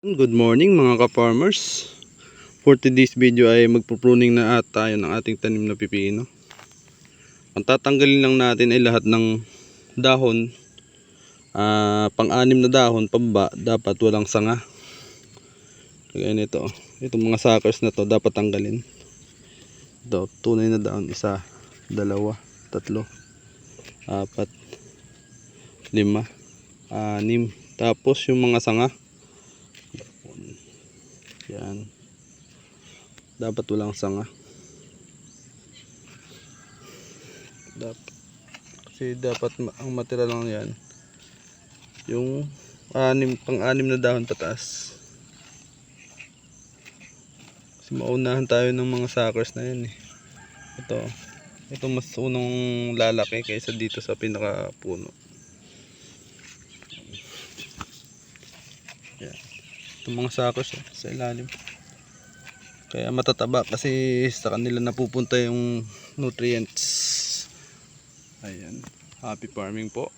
Good morning mga ka-farmers. For today's video ay magpo-pruning na at tayo ng ating tanim na pipino. Ang tatanggalin lang natin ay lahat ng dahon, ah, pang-anim na dahon pababa, dapat walang sanga. Kaya nito, itong mga suckers na to dapat tanggalin. Ito, tunay na dahon, isa, dalawa, tatlo, apat, lima, anim. Tapos yung mga sanga, yan. Dapat walang sanga. Dapat. Kasi dapat ang matira lang yan. Yung anim, pang-anim na dahon pataas. Kasi maunahan tayo ng mga suckers na yan eh. Ito. Ito mas unang lalaki kaysa dito sa pinakapuno. Yan. Itong mga suckers eh, sa ilalim. Kaya matataba kasi sa kanila napupunta yung nutrients. Ayan. Happy farming po.